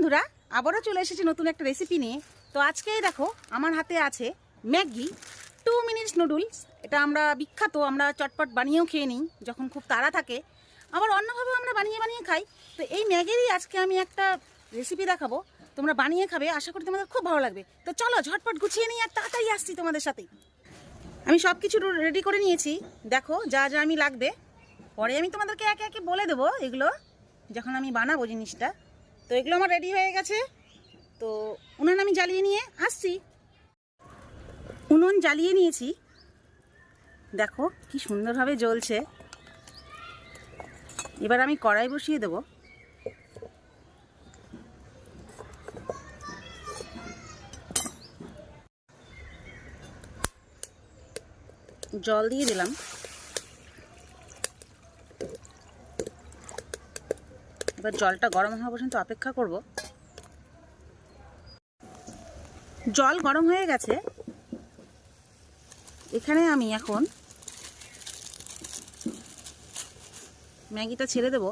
বন্ধুরা, আবারও চলে এসেছি নতুন একটা রেসিপি নিয়ে। তো আজকেই দেখো, আমার হাতে আছে ম্যাগি টু মিনিটস নুডলস এটা আমরা বিখ্যাত, আমরা চটপট বানিয়েও খেয়ে নিই, যখন খুব তাড়া থাকে। আবার অন্যভাবেও আমরা বানিয়ে বানিয়ে খাই। তো এই ম্যাগিরই আজকে আমি একটা রেসিপি দেখাবো। তোমরা বানিয়ে খাবে, আশা করি তোমাদের খুব ভালো লাগবে। তো চলো, ঝটপট গুছিয়ে নিই আর তাড়াতাড়ি আসছি তোমাদের সাথে। আমি সব কিছু রেডি করে নিয়েছি। দেখো, যা যা আমি লাগবে। পরে আমি তোমাদেরকে একে একে বলে দেবো এগুলো, যখন আমি বানাবো জিনিসটা। তো এগুলো আমার রেডি হয়ে গেছে। তো উনুন আমি জ্বালিয়ে নিয়ে আসছি। উনুন জ্বালিয়ে নিয়েছি। দেখো কি সুন্দরভাবে জ্বলছে। এবার আমি কড়াই বসিয়ে দেবো। জল দিয়ে দিলাম। এবার জলটা গরম হওয়া পর্যন্ত অপেক্ষা করব। জল গরম হয়ে গেছে। এখানে আমি এখন ম্যাগিটা ছেড়ে দেব।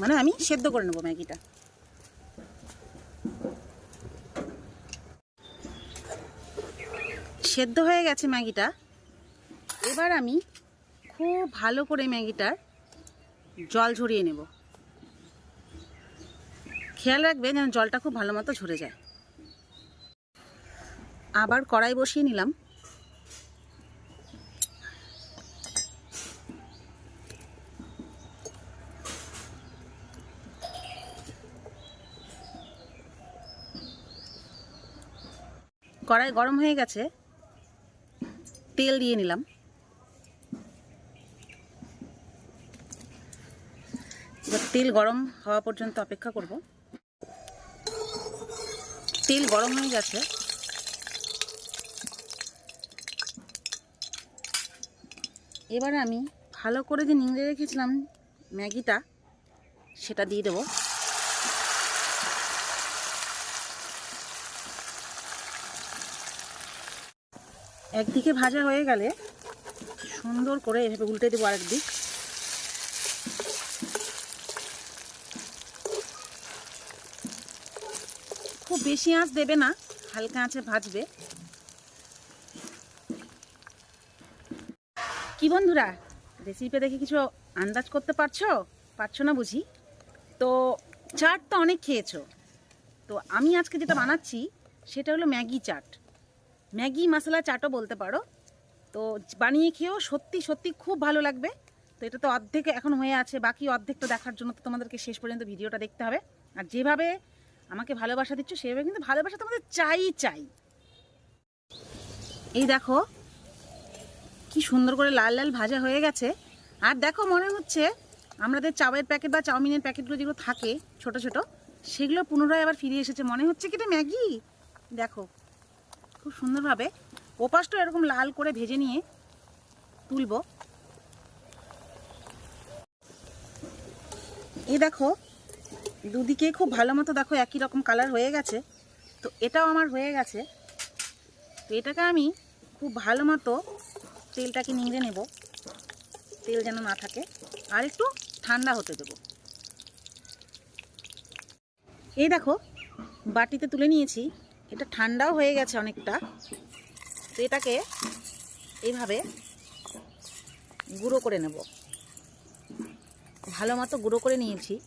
মানে আমি সেদ্ধ করে নেব ম্যাগিটা। সেদ্ধ হয়ে গেছে ম্যাগিটা। এবার আমি খুব ভালো করে ম্যাগিটার জল ঝরিয়ে নেব। খেয়াল রাখবে যেন জলটা খুব ভালো মতো ঝরে যায়। আবার কড়াই বসিয়ে নিলাম। কড়াই গরম হয়ে গেছে। তেল দিয়ে নিলাম। তেল গরম হওয়া পর্যন্ত অপেক্ষা করব। তেল গরম হয়ে গেছে। এবার আমি ভালো করে যে নিংড়ে রেখেছিলাম ম্যাগিটা, সেটা দিয়ে দেবো। একদিকে ভাজা হয়ে গেলে সুন্দর করে এভাবে উল্টে দেবো আরেক দিক বেশি আঁচ দেবে না, হালকা আঁচে ভাজবে। কি বন্ধুরা রেসিপি দেখে কিছু আন্দাজ করতে পারছ? পারছ না বুঝি? তো চাট তো অনেক খেয়েছো। তো আমি আজকে যেটা বানাচ্ছি, সেটা হলো ম্যাগি চাট। ম্যাগি মশলা চাটও বলতে পারো। তো বানিয়ে খেয়েও সত্যি সত্যি খুব ভালো লাগবে। তো এটা তো অর্ধেক এখন হয়ে আছে, বাকি অর্ধেকটা দেখার জন্য তো তোমাদেরকে শেষ পর্যন্ত ভিডিওটা দেখতে হবে। আর যেভাবে আমাকে ভালোবাসা দিচ্ছ সেভাবে কিন্তু ভালোবাসা তোমাদের চাই চাই। এই দেখো, কি সুন্দর করে লাল লাল ভাজা হয়ে গেছে। আর দেখো, মনে হচ্ছে আমাদের চাউয়ের প্যাকেট বা চাউমিনের প্যাকেটগুলো যেগুলো থাকে, ছোট ছোট, সেগুলো পুনরায় আবার ফিরে এসেছে। মনে হচ্ছে কি এটা ম্যাগি? দেখো, খুব সুন্দরভাবে ওপাশটা এরকম লাল করে ভেজে নিয়ে তুলব। এই দেখো দুদিকে খুব ভালো মতো দেখো একই রকম কালার হয়ে গেছে। তো এটাও আমার হয়ে গেছে। তো এটাকে আমি খুব ভালো মতো তেলটাকে নিংড়ে নেব। তেল যেন না থাকে। আর একটু ঠান্ডা হতে দেব। এই দেখো, বাটিতে তুলে নিয়েছি। এটা ঠান্ডাও হয়ে গেছে অনেকটা। তো এটাকে এইভাবে গুঁড়ো করে নেব। ভালো মতো গুঁড়ো করে নিয়েছি।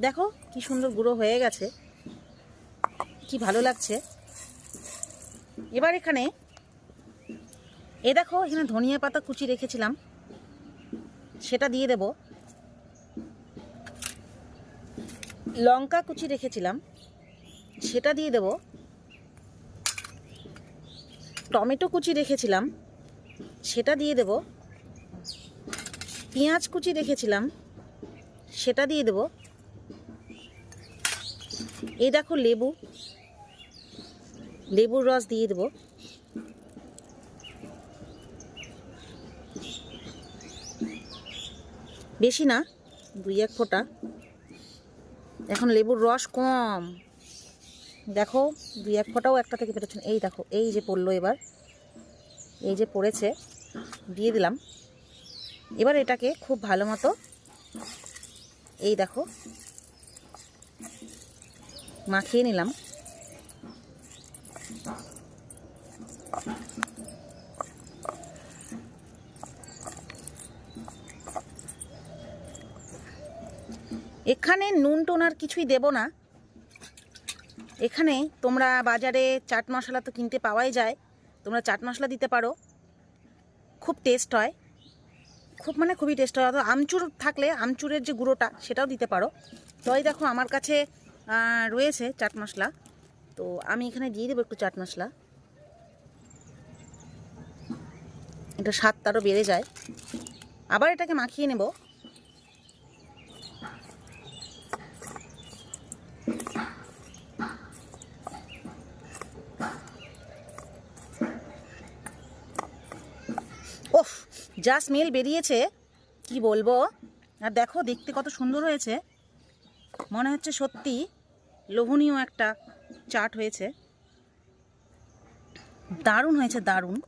দেখো, কি সুন্দর গুঁড়ো হয়ে গেছে। কি ভালো লাগছে। এবার এখানে, এ দেখো, এখানে ধনিয়া পাতা কুচি রেখেছিলাম। সেটা দিয়ে দেব। লঙ্কা কুচি রেখেছিলাম। সেটা দিয়ে দেব। টমেটো কুচি রেখেছিলাম। সেটা দিয়ে দেব। পেঁয়াজ কুচি রেখেছিলাম। সেটা দিয়ে দেব। এই দেখো লেবু। লেবুর রস দিয়ে দেবো। বেশি না দুই এক ফোঁটা। এখন লেবুর রস কম। দেখো দুই এক ফোঁটাও একটা থেকে বেরোচ্ছে না। এই দেখো, এই যে পড়ল এবার। এই যে পড়েছে, দিয়ে দিলাম। এবার এটাকে খুব ভালো মতো, এই দেখো মাখিয়ে নিলাম। এখানে নুন টোন আর কিছুই দেব না। এখানে তোমরা বাজারে চাট মশলা তো কিনতে পাওয়াই যায়। তোমরা চাট মশলা দিতে পারো। খুব টেস্ট হয়। খুব মানে খুবই টেস্ট হয়। অথবা আমচুর থাকলে আমচুরের যে গুঁড়োটা, সেটাও দিতে পারো। তো এই দেখো, আমার কাছে রয়েছে চাট মশলা। তো আমি এখানে দিয়ে দেবো একটু চাট মশলা। এটা স্বাদ তারও বেড়ে যায়। আবার এটাকে মাখিয়ে নেব। ওফ, যা স্মেল বেরিয়েছে, কি বলব? আর দেখো, দেখতে কত সুন্দর হয়েছে। মনে হচ্ছে সত্যি লোভনীয় একটা চাট হয়েছে। দারুণ হয়েছে, দারুণ।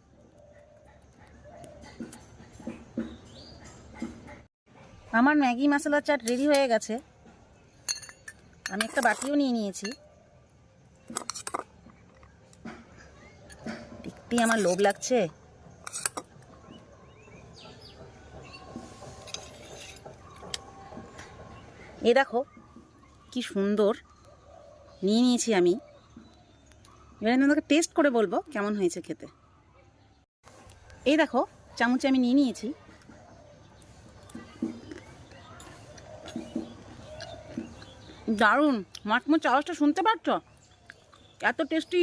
আমার ম্যাগি মশলা চাট রেডি হয়ে গেছে। আমি একটা বাটিও নিয়ে নিয়েছি। দেখতেই আমার লোভ লাগছে। এ দেখো, কি সুন্দর। নিয়ে নিয়েছি আমি। এবার আমি তোমাকে টেস্ট করে বলব কেমন হয়েছে খেতে। এই দেখো, চামচে আমি নিয়ে নিয়েছি। দারুণ! মাছমুচ আওয়াজটা শুনতে পাচ্ছ? এত টেস্টি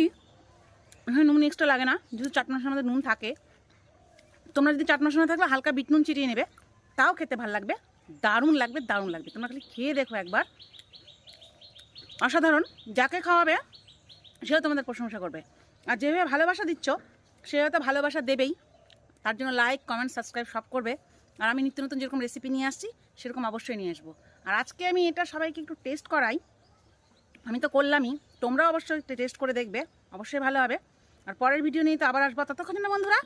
এখানে নুন এক্সট্রা লাগে না যদি চাট মশলার মধ্যে নুন থাকে। তোমরা যদি চাট মশলা থাকবে হালকা বিট নুন চিরিয়ে নেবে, তাও খেতে ভালো লাগবে। দারুণ লাগবে দারুণ লাগবে। তোমরা খালি খেয়ে দেখো একবার। অসাধারণ। যাকে খাওয়াবে, সেও তোমাদের প্রশংসা করবে। আর যেভাবে ভালোবাসা দিচ্ছ সে হয়তো ভালোবাসা দেবেই। তার জন্য লাইক কমেন্ট সাবস্ক্রাইব সব করবে। আর আমি নিত্য নতুন যেরকম রেসিপি নিয়ে আসছি, সেরকম অবশ্যই নিয়ে আসব। আর আজকে আমি এটা সবাইকে একটু টেস্ট করাই। আমি তো করলামই। তোমরাও অবশ্যই টেস্ট করে দেখবে। অবশ্যই ভালো হবে। আর পরের ভিডিও নিয়ে তো আবার আসব। ততক্ষণ বন্ধুরা,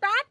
টাট!